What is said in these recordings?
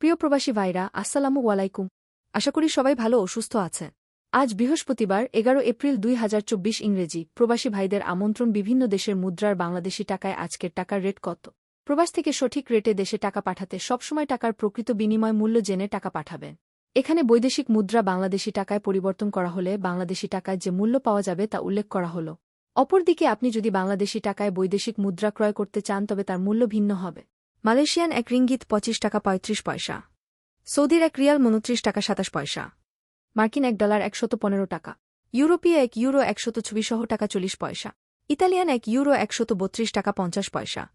প্রিয় প্রবাসী ভাইরা, আসসালামু আলাইকুম। আশা করি সবাই ভালো ও সুস্থ আছে আজ বৃহস্পতিবার, এগারো এপ্রিল দুই হাজার চব্বিশ ইংরেজি। প্রবাসী ভাইদের আমন্ত্রণ বিভিন্ন দেশের মুদ্রার বাংলাদেশি টাকায় আজকের টাকার রেট কত? প্রবাস থেকে সঠিক রেটে দেশে টাকা পাঠাতে সবসময় টাকার প্রকৃত বিনিময় মূল্য জেনে টাকা পাঠাবেন। এখানে বৈদেশিক মুদ্রা বাংলাদেশি টাকায় পরিবর্তন করা হলে বাংলাদেশি টাকায় যে মূল্য পাওয়া যাবে তা উল্লেখ করা হল। অপরদিকে আপনি যদি বাংলাদেশি টাকায় বৈদেশিক মুদ্রা ক্রয় করতে চান তবে তার মূল্য ভিন্ন হবে। মালয়েশিয়ান এক রিঙ্গিত পঁচিশ টাকা পঁয়ত্রিশ পয়সা। সৌদির এক রিয়াল উনত্রিশ টাকা সাতাশ পয়সা। মার্কিন এক ডলার একশত পনেরো টাকা। ইউরোপীয় এক ইউরো একশত ছবিসহ টাকা চল্লিশ পয়সা। ইতালিয়ান এক ইউরো একশত বত্রিশ টাকা পঞ্চাশ পয়সা।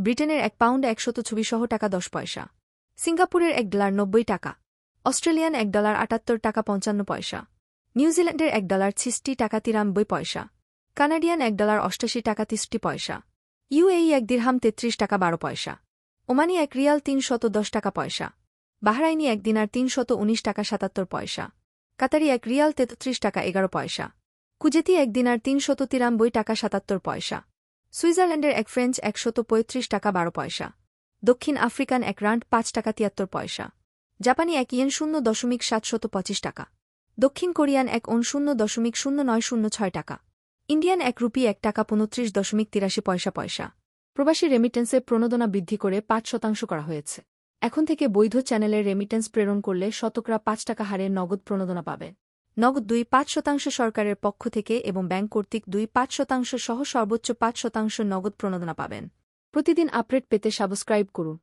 ব্রিটেনের এক পাউন্ড একশত ছবিসহ টাকা দশ পয়সা। সিঙ্গাপুরের এক ডলার নব্বই টাকা। অস্ট্রেলিয়ান এক ডলার আটাত্তর টাকা পঞ্চান্ন পয়সা। নিউজিল্যান্ডের এক ডলার ছিষ্টি টাকা তিরানব্বই পয়সা। কানাডিয়ান এক ডলার অষ্টাশি টাকা তিরিশটি পয়সা। ইউএই এক দিরহাম তেত্রিশ টাকা বারো পয়সা। ওমানি এক রিয়াল তিনশত দশ টাকা পয়সা। বাহরাইনি এক দিনার তিনশত উনিশ টাকা সাতাত্তর পয়সা। কাতারি এক রিয়াল তেত্রিশ টাকা এগারো পয়সা। কুজেতি এক দিনার তিনশত তিরানব্বই টাকা সাতাত্তর পয়সা। সুইজারল্যান্ডের এক ফ্রেঞ্চ একশত পঁয়ত্রিশ টাকা বারো পয়সা। দক্ষিণ আফ্রিকান এক রান্ড পাঁচ টাকা তিয়াত্তর পয়সা। জাপানি এক ইয়েন শূন্য দশমিক সাতশত পঁচিশ টাকা। দক্ষিণ কোরিয়ান এক ওন শূন্য দশমিক শূন্য নয় শূন্য ছয় টাকা। ইন্ডিয়ান এক রুপি এক টাকা পঁয়ত্রিশ দশমিক তিরাশি পয়সা পয়সা। প্রবাসী রেমিটেন্সের প্রণোদনা বৃদ্ধি করে পাঁচ শতাংশ করা হয়েছে। এখন থেকে বৈধ চ্যানেলের রেমিটেন্স প্রেরণ করলে শতকরা পাঁচ টাকা হারে নগদ প্রণোদনা পাবে। নগদ দুই পাঁচ শতাংশ সরকারের পক্ষ থেকে এবং ব্যাংক কর্তৃক দুই পাঁচ শতাংশ সহ সর্বোচ্চ পাঁচ শতাংশ নগদ প্রণোদনা পাবেন। প্রতিদিন আপডেট পেতে সাবস্ক্রাইব করুন।